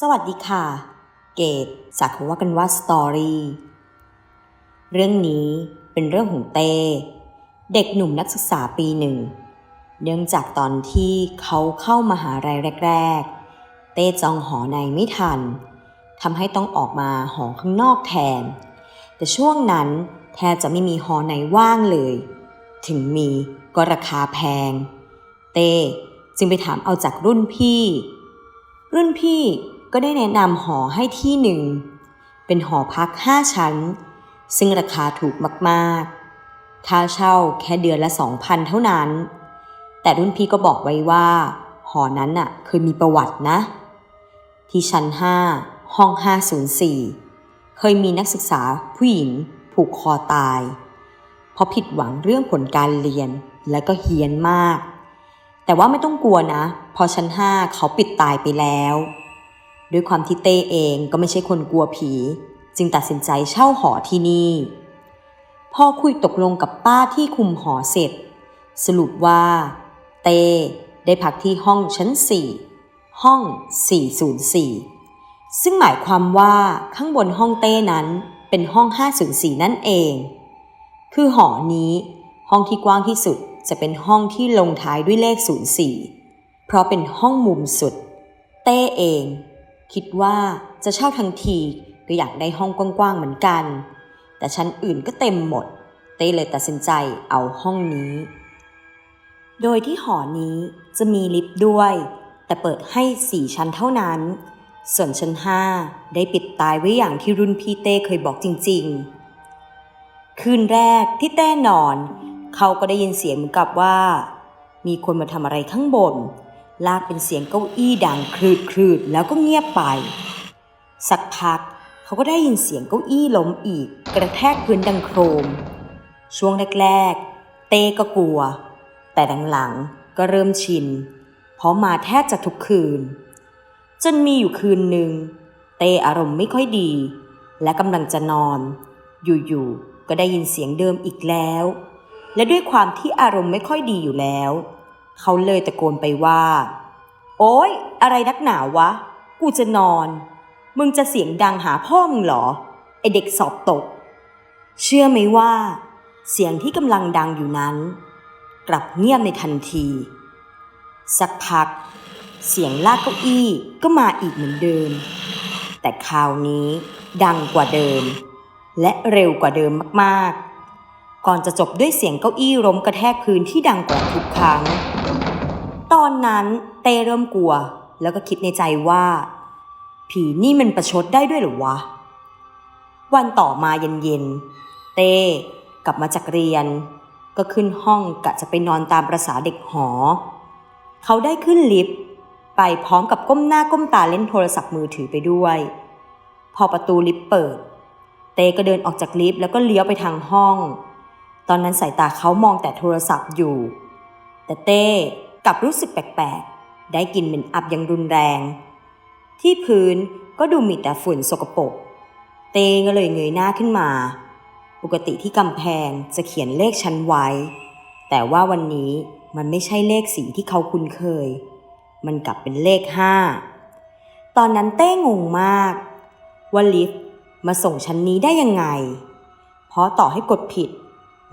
สวัสดีค่ะ เกตจากคำว่ากันว่าสตอรี่เรื่องนี้เป็นเรื่องของเต้เด็กหนุ่มนักศึกษาปีหนึ่ง เนื่องจากตอนที่เขาเข้ามาหาลัยแรก ๆ เต้จองหอในไม่ทันทำให้ต้องออกมาหอข้างนอกแทน แต่ช่วงนั้นแทบจะไม่มีหอในว่างเลย ถึงมีก็ราคาแพง เต้จึงไปถามเอาจากรุ่นพี่ รุ่นพี่ ก็ได้แนะนำหอให้ที่หนึ่ง เป็นหอพักห้าชั้น ซึ่งราคาถูกมากๆ ค่าเช่าแค่เดือนละสองพันเท่านั้น แต่รุ่นพี่ก็บอกไว้ว่า หอนั้นน่ะเคยมีประวัตินะ ที่ชั้นห้าห้อง 504 เคยมีนักศึกษาผู้หญิงผูกคอตาย เพราะผิดหวังเรื่องผลการเรียนและก็เฮี้ยนมาก แต่ว่าไม่ต้องกลัวนะ พอชั้นห้าเขาปิดตายไปแล้ว ด้วยความที่เต้เองก็ไม่ใช่คนกลัวผี จึงตัดสินใจเช่าหอที่นี่พอคุยตกลงกับป้าที่คุมหอเสร็จ สรุปว่า เต้ได้พักที่ห้องชั้น 4 ห้อง 404 ซึ่งหมายความว่าข้างบนห้องเต้นั้นเป็นห้อง 504 นั่นเอง คือหอนี้ ห้องที่กว้างที่สุดจะเป็นห้องที่ลงท้ายด้วยเลข 04 เพราะเป็นห้องมุมสุด เต้เอง คิดว่าจะเช่าทั้งทีก็อยากได้ห้องกว้างๆเหมือนกัน แต่ชั้นอื่นก็เต็มหมด เต้เลยตัดสินใจเอาห้องนี้ โดยที่หอนี้จะมีลิฟต์ด้วย แต่เปิดให้สี่ชั้นเท่านั้น ส่วนชั้นห้าได้ปิดตายไว้อย่างที่รุ่นพี่เต้เคยบอกจริง ๆ คืนแรกที่เต้นอน เขาก็ได้ยินเสียงเหมือนกับว่า มีคนมาทำอะไรข้างบน ลากเป็นเสียงเก้าอี้ดังคลืดคลืดแล้วก็เงียบไป สักพักเขาก็ได้ยินเสียงเก้าอี้ล้มอีก กระแทกพื้นดังโครม ช่วงแรกๆ เต้ก็กลัว แต่หลังๆก็เริ่มชิน เพราะมาแทบจะทุกคืน จนมีอยู่คืนหนึ่ง เต้อารมณ์ไม่ค่อยดี และกำลังจะนอน อยู่ๆก็ได้ยินเสียงเดิมอีกแล้ว และด้วยความที่อารมณ์ไม่ค่อยดีอยู่แล้ว เขาเลยตะโกนไปว่า โอ๊ย อะไรนักหนาวะ กูจะนอน มึงจะเสียงดังหาพ่อมึงเหรอ ไอเด็กสอบตก เชื่อไหมว่า เสียงที่กำลังดังอยู่นั้น กลับเงียบในทันที สักพัก เสียงลากเก้าอี้ก็มาอีกเหมือนเดิม แต่คราวนี้ดังกว่าเดิม และเร็วกว่าเดิมมากๆ ก่อนจะจบด้วยเสียงเก้าอี้ล้มกระแทกพื้นที่ดังกว่าทุกครั้ง อนนั้นเต้เริ่มกลัว แล้วก็คิดในใจว่า ผีนี่มันประชดได้ด้วยหรือวะ วันต่อมาเย็นๆ เต้กลับมาจากเรียน ก็ขึ้นห้องกะจะไปนอนตามประษาเด็กหอ เขาได้ขึ้นลิฟต์ไปพร้อมกับก้มหน้าก้มตาเล่นโทรศัพท์มือถือไปด้วย พอประตูลิฟต์เปิด เต้ก็เดินออกจากลิฟต์แล้วก็เลี้ยวไปทางห้อง ตอนนั้นสายตาเขามองแต่โทรศัพท์อยู่ แต่เต้ กลับรู้สึกแปลกๆ ได้กลิ่นเหม็นอับอย่างรุนแรง ที่พื้นก็ดูมีแต่ฝุ่นสกปรก เต้ก็เลยเงยหน้าขึ้นมา ปกติที่กำแพงจะเขียนเลขชั้นไว้ แต่ว่าวันนี้มันไม่ใช่เลขสีที่เขาคุ้นเคย มันกลับเป็นเลขห้า ตอนนั้นเต้งงมากว่าลิฟต์มาส่งชั้นนี้ได้ยังไง เพราะต่อให้กดผิด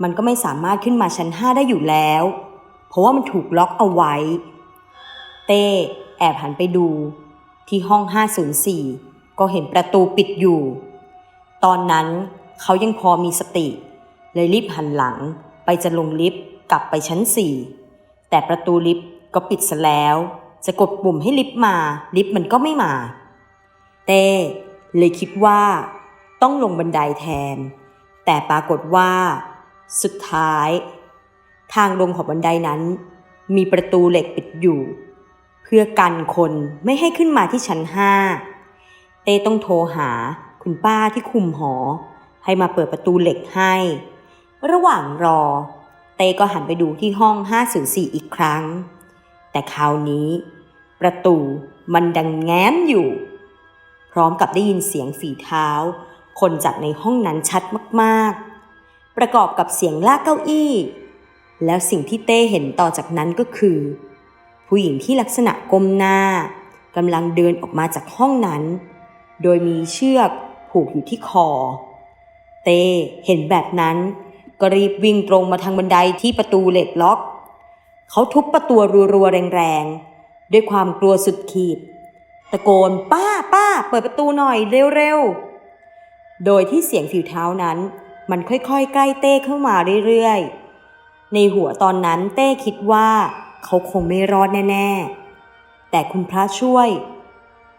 มันก็ไม่สามารถขึ้นมาชั้นห้าได้อยู่แล้ว เพราะว่ามันถูกล็อกเอาไว้ เต้แอบหันไปดู ที่ห้อง 504 ก็เห็นประตูปิดอยู่ ตอนนั้นเขายังพอมีสติ เลยรีบหันหลังไปจะลงลิฟต์กลับไปชั้น 4 แต่ประตูลิฟต์ก็ปิดซะแล้ว จะกดปุ่มให้ลิฟต์มา ลิฟต์มันก็ไม่มา เต้เลยคิดว่า ต้องลงบันไดแทน แต่ปรากฏว่า สุดท้าย ทางลงของบันไดนั้น มีประตูเหล็กปิดอยู่ เพื่อกันคนไม่ให้ขึ้นมาที่ชั้นห้าเต้ต้องโทรหาคุณป้าที่คุมหอ ให้มาเปิดประตูเหล็กให้ ระหว่างรอ เต้ก็หันไปดูที่ห้อง 504 อีกครั้ง แต่คราวนี้ ประตูมันดังแง้มอยู่ พร้อมกับได้ยินเสียงฝีเท้า คนจากในห้องนั้นชัดมาก ๆ ประกอบกับเสียงลากเก้าอี้ แล้วสิ่งที่เต้เห็นต่อจากนั้นก็คือ ผู้หญิงที่ลักษณะก้มหน้ากำลังเดินออกมาจากห้องนั้น โดยมีเชือกผูกอยู่ที่คอ เต้เห็นแบบนั้น ก็รีบวิ่งตรงมาทางบันไดที่ประตูเหล็กล็อก เขาทุบประตูรัวๆแรงๆ ด้วยความกลัวสุดขีด ตะโกนป้าป้า เปิดประตูหน่อยเร็วๆ โดยที่เสียงฝีเท้านั้น มันค่อยๆ ใกล้เต้เข้ามาเรื่อยๆ ในหัวตอนนั้นเต้คิดว่า เขาคงไม่รอดแน่ ๆ แต่คุณพระช่วย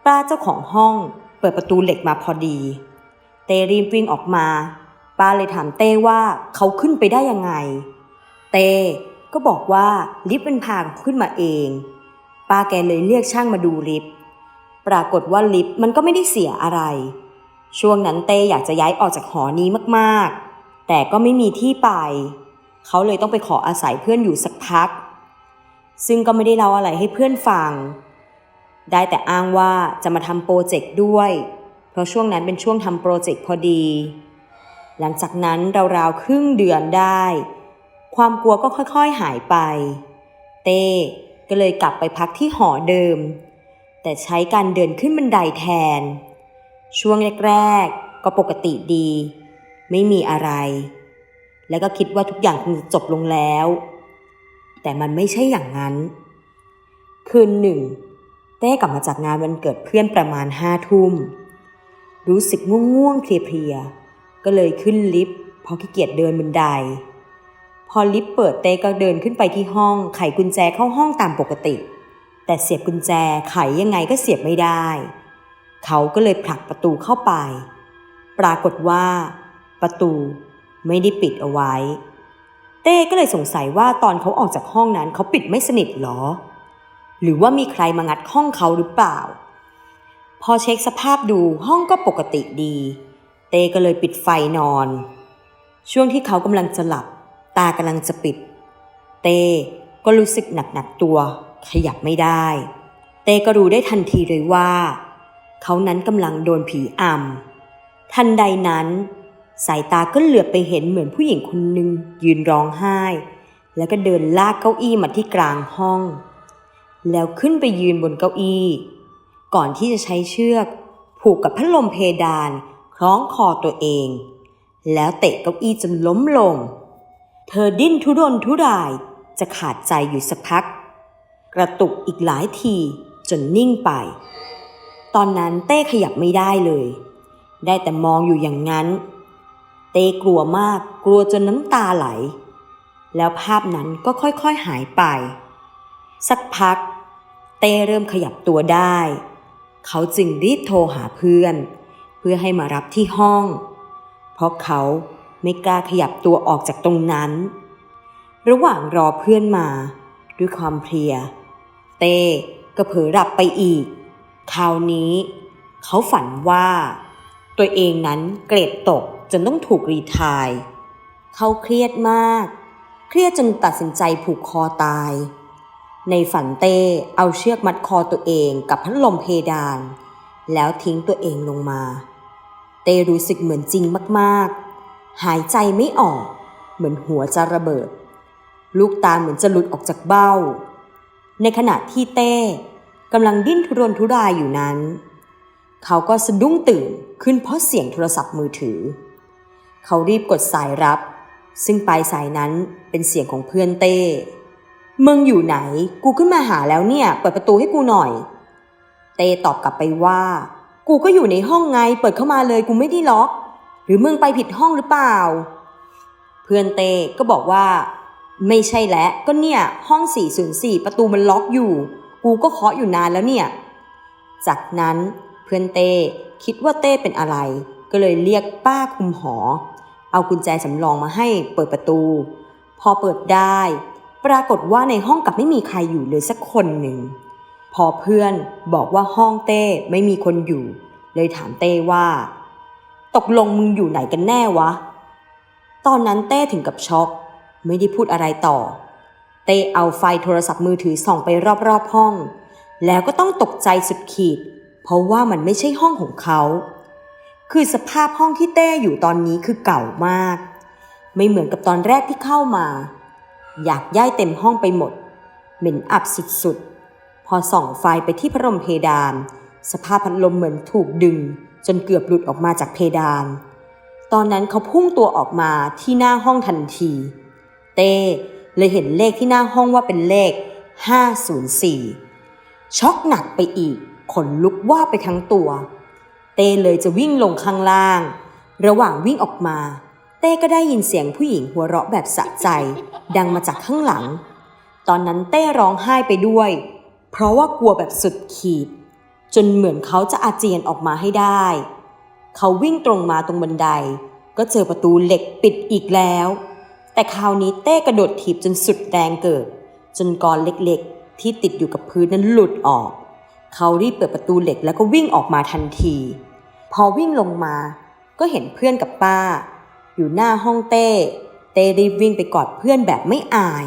ป้าเจ้าของห้องเปิดประตูเหล็กมาพอดี เต้รีบวิ่งออกมา ป้าเลยถามเต้ว่าเขาขึ้นไปได้ยังไง เต้ก็บอกว่าลิฟต์เป็นพาขึ้นมาเอง ป้าแกเลยเรียกช่างมาดูลิฟต์ปรากฏว่าลิฟต์มันก็ไม่ได้เสียอะไร ช่วงนั้นเต้อยากจะย้ายออกจากหอนี้มากๆ แต่ก็ไม่มีที่ไป เขาเลยต้องไปขออาศัยเพื่อนอยู่สักพัก ซึ่งก็ไม่ได้เล่าอะไรให้เพื่อนฟัง ได้แต่อ้างว่าจะมาทำโปรเจกต์ด้วย เพราะช่วงนั้นเป็นช่วงทำโปรเจกต์พอดี หลังจากนั้นราวๆครึ่งเดือนได้ ความกลัวก็ค่อยๆหายไป เต้ก็เลยกลับไปพักที่หอเดิม แต่ใช้การเดินขึ้นบันไดแทน ช่วงแรกๆก็ปกติดี ไม่มีอะไร แล้วก็คิดว่าทุกอย่างคงจะจบลงแล้ว แต่มันไม่ใช่อย่างนั้น คืนหนึ่ง เต้กลับมาจากงานวันเกิดเพื่อนประมาณห้าทุ่ม รู้สึกง่วงๆเพลียๆ ก็เลยขึ้นลิฟต์เพราะขี้เกียจเดินบันได พอลิฟต์เปิดเต้ก็เดินขึ้นไปที่ห้องไขกุญแจเข้าห้องตามปกติ แต่เสียบกุญแจไขยังไงก็เสียบไม่ได้ เขาก็เลยผลักประตูเข้าไป ปรากฏว่า ประตู ไม่ได้ปิดเอาไว้ เต้ก็เลยสงสัยว่าตอนเขาออกจากห้องนั้นเขาปิดไม่สนิทหรอ หรือว่ามีใครมางัดห้องเขาหรือเปล่า พอเช็คสภาพดูห้องก็ปกติดี เต้ก็เลยปิดไฟนอน ช่วงที่เขากำลังจะหลับ ตากำลังจะปิด เต้ก็รู้สึกหนักหนักตัว ขยับไม่ได้ เต้ก็รู้ได้ทันทีเลยว่า เขานั้นกำลังโดนผีอำทันใดนั้น สายตาก็เหลือบไปเห็นเหมือนผู้หญิงคนหนึ่งยืนร้องไห้ แล้วก็เดินลากเก้าอี้มาที่กลางห้อง แล้วขึ้นไปยืนบนเก้าอี้ ก่อนที่จะใช้เชือก ผูกกับพัดลมเพดาน คล้องคอตัวเอง แล้วเตะเก้าอี้จนล้มลง เธอดิ้นทุรนทุรายจะขาดใจอยู่สักพัก กระตุกอีกหลายทีจนนิ่งไป ตอนนั้นเต้ขยับไม่ได้เลย ได้แต่มองอยู่อย่างนั้น เต้กลัวมากกลัวจนน้ำตาไหล แล้วภาพนั้นก็ค่อยๆหายไป สักพัก เต้เริ่มขยับตัวได้ เขาจึงรีบโทรหาเพื่อน เพื่อให้มารับที่ห้อง เพราะเขาไม่กล้าขยับตัวออกจากตรงนั้น ระหว่างรอเพื่อนมา ด้วยความเพลีย เต้ก็เผลอหลับไปอีก คราวนี้ เขาฝันว่า ตัวเองนั้นเกรดตก จนต้องถูกรีทาย เขาเครียดมาก เครียดจนตัดสินใจผูกคอตาย ในฝันเต้เอาเชือกมัดคอตัวเองกับพัดลมเพดาน แล้วทิ้งตัวเองลงมา เต้รู้สึกเหมือนจริงมากๆ หายใจไม่ออก เหมือนหัวจะระเบิด ลูกตาเหมือนจะหลุดออกจากเบ้า ในขณะที่เต้กำลังดิ้นทุรนทุรายอยู่นั้น เขาก็สะดุ้งตื่นขึ้นเพราะเสียงโทรศัพท์มือถือ เขารีบกดสายรับ ซึ่งปลายสายนั้นเป็นเสียงของเพื่อนเต้มึงอยู่ไหน กูขึ้นมาหาแล้วเนี่ย เปิดประตูให้กูหน่อย เต้ตอบกลับไปว่า กูก็อยู่ในห้องไง เปิดเข้ามาเลยกูไม่ได้ล็อก หรือมึงไปผิดห้องหรือเปล่า เพื่อนเต้ก็บอกว่า ไม่ใช่แล้วก็เนี่ยห้อง 404 ประตูมันล็อกอยู่ กูก็เคาะอยู่นานแล้วเนี่ย จากนั้นเพื่อนเต้คิดว่าเต้เป็นอะไร ก็เลยเรียกป้าคุมหอ เอากุญแจสำรองมาให้เปิดประตู พอเปิดได้ ปรากฏว่าในห้องกลับไม่มีใครอยู่เลยสักคนหนึ่ง พอเพื่อนบอกว่าห้องเต้ไม่มีคนอยู่ เลยถามเต้ว่า ตกลงมึงอยู่ไหนกันแน่วะ ตอนนั้นเต้ถึงกับช็อก ไม่ได้พูดอะไรต่อ เต้เอาไฟโทรศัพท์มือถือส่องไปรอบๆห้อง แล้วก็ต้องตกใจสุดขีด เพราะว่ามันไม่ใช่ห้องของเขา คือสภาพห้องที่เต้อยู่ตอนนี้คือเก่ามาก ไม่เหมือนกับตอนแรกที่เข้ามา อยากย้ายเต็มห้องไปหมด เหม็นอับสุดๆ พอส่องไฟไปที่พัดลมเพดาน สภาพพัดลมเหมือนถูกดึง จนเกือบหลุดออกมาจากเพดาน ตอนนั้นเขาพุ่งตัวออกมาที่หน้าห้องทันที เต้เลยเห็นเลขที่หน้าห้องว่าเป็นเลข 504 ช็อกหนักไปอีก ขนลุกว่าไปทั้งตัว เต้เลยจะวิ่งลงข้างล่าง ระหว่างวิ่งออกมา เต้ก็ได้ยินเสียงผู้หญิงหัวเราะแบบสะใจ ดังมาจากข้างหลัง ตอนนั้นเต้ร้องไห้ไปด้วย เพราะว่ากลัวแบบสุดขีด จนเหมือนเขาจะอาเจียนออกมาให้ได้ เขาวิ่งตรงมาตรงบันได ก็เจอประตูเหล็กปิดอีกแล้ว แต่คราวนี้เต้กระโดดถีบจนสุดแรงเกิด จนกรเล็กๆ ที่ติดอยู่กับพื้นนั้นหลุดออก เขารีบเปิดประตูเหล็กแล้วก็วิ่งออกมาทันที พอวิ่งลงมา ก็เห็นเพื่อนกับป้า อยู่หน้าห้องเต้ เต้รีบวิ่งไปกอดเพื่อนแบบไม่อาย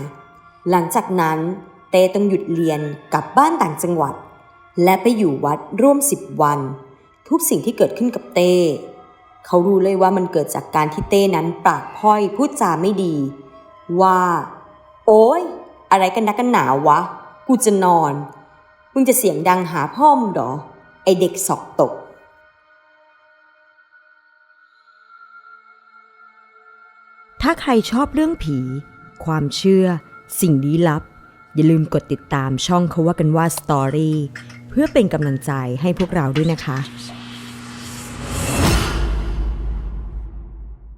หลังจากนั้นเต้ต้องหยุดเรียนกลับบ้านต่างจังหวัด และไปอยู่วัดร่วมสิบวัน ทุกสิ่งที่เกิดขึ้นกับเต้ เขารู้เลยว่ามันเกิดจากการที่เต้นั้นปากพร่อยพูดจาไม่ดี ว่า โอ๊ยอะไรกันนักกันหนาวะ กูจะนอน มึงจะเสียงดังหาพ่อมึงหรอ ไอเด็กสอบตก ถ้าใครชอบเรื่องผี ความเชื่อ สิ่งลี้ลับ อย่าลืมกดติดตามช่องเขาว่ากันว่าสตอรี่เพื่อเป็นกำลังใจให้พวกเราด้วยนะคะ